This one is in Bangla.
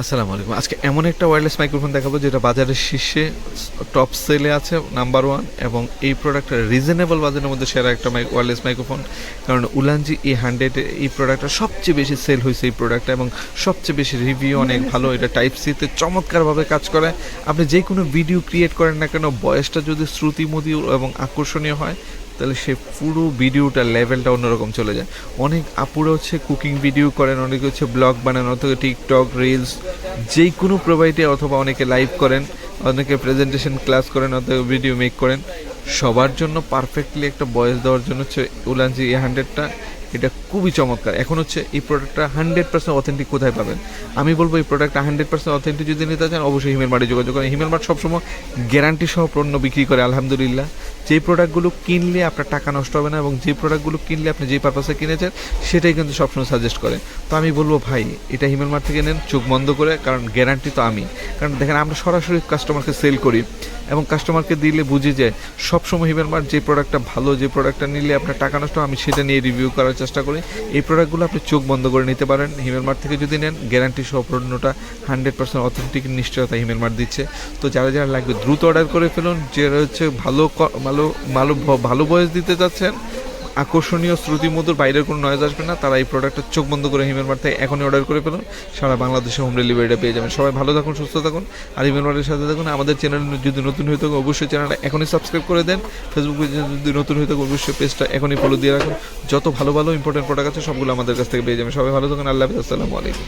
আসসালামু আলাইকুম। আজকে এমন একটা ওয়্যারলেস মাইক্রোফোন দেখাবো যেটা বাজারের শীর্ষে টপ সেলে আছে নাম্বার ওয়ান এবং এই প্রোডাক্টটা রিজনেবল বাজারের মধ্যে সেরা একটা ওয়্যারলেস মাইক্রোফোন কারণ উলানজি এই হান্ড্রেড এই প্রোডাক্টটা সবচেয়ে বেশি সেল হয়েছে এই প্রোডাক্টটা এবং সবচেয়ে বেশি রিভিউ অনেক ভালো। এটা টাইপ সিতে চমৎকারভাবে কাজ করে। আপনি যে কোনো ভিডিও ক্রিয়েট করেন না কেন, বয়সটা যদি শ্রুতিমধুর এবং আকর্ষণীয় হয়, তাহলে সে পুরো ভিডিওটার লেভেলটা অন্যরকম চলে যায়। অনেক আপুরা হচ্ছে কুকিং ভিডিও করেন, অনেকে হচ্ছে ব্লগ বানান, অথবা টিকটক রিলস যে কোনো প্রোভাইডে অথবা অনেকে লাইভ করেন, অনেকে প্রেজেন্টেশন ক্লাস করেন, অথবা ভিডিও মেক করেন, সবার জন্য পারফেক্টলি একটা বয়স দেওয়ার জন্য হচ্ছে উলানজি এ হান্ড্রেডটা এটা খুবই চমৎকার। এখন হচ্ছে এই প্রোডাক্টটা হান্ড্রেড পার্সেন্ট অথেন্টিক কোথায় পাবেন? আমি বলব এই প্রোডাক্টটা হান্ড্রেড পার্সেন্ট অথেন্টিক যদি নিতে চান, অবশ্যই হিমেল মার্টে যোগাযোগ করেন। হিমেল মার্ট সবসময় গ্যারান্টি সহ পণ্য বিক্রি করে, আলহামদুলিল্লাহ। যে প্রোডাক্টগুলো কিনলে আপনার টাকা নষ্ট হবে না এবং যে প্রোডাক্টগুলো কিনলে আপনি যে পারপাসে কিনেছেন, সেটাই কিন্তু সবসময় সাজেস্ট করে। তো আমি বলব, ভাই, এটা হিমেল মার্ট থেকে নেন, চোখ বন্ধ করে, কারণ গ্যারান্টি তো আমি। কারণ দেখেন, আমরা সরাসরি কাস্টমারকে সেল করি এবং কাস্টমারকে দিলে বুঝি যে সবসময় হিমেল মার্ট যে প্রোডাক্টটা ভালো, যে প্রোডাক্টটা নিলে আপনার টাকা নষ্ট আমি সেটা নিয়ে রিভিউ করার চেষ্টা করি। এই প্রোডাক্টগুলো আপনি চোখ বন্ধ করে নিতে পারেন। হিমেল মার্ট থেকে যদি নেন গ্যারান্টি সহ পণ্যটা হান্ড্রেড পার্সেন্ট অথেন্টিক নিশ্চয়তা হিমেল মার্ট দিচ্ছে। তো যারা যারা লাগবে, দ্রুত অর্ডার করে ফেলুন। যারা হচ্ছে ভালো ভালো ভালো ভালো বয়স দিতে চাচ্ছেন আকর্ষণীয় শ্রুতিমধুর বাইরের কোনো নয়েজ আসবে না, তারা এই প্রোডাক্টটা চোখ বন্ধ করে হিমেল মার্ট থেকে এখনই অর্ডার করে ফেলুন, সারা বাংলাদেশে হোম ডেলিভারিটা পেয়ে যাবেন। সবাই ভালো থাকুন, সুস্থ থাকুন, আর হিমেল মার্টের সাথে থাকুন। আমাদের চ্যানেল যদি নতুন হয়ে থাকে অবশ্যই চ্যানেলটা এখনই সাবস্ক্রাইব করে দেন। ফেসবুক যদি নতুন হয়ে থাকে অবশ্যই পেজটা এখনই ফলো দিয়ে রাখুন। যত ভালো ভালো ইম্পর্টেন্ট প্রোডাক্ট আছে, সবগুলো আমাদের কাছ থেকে পেয়ে যাবেন। সবাই ভালো থাকুন, আল্লাহ হাফিজ, আসসালামু আলাইকুম।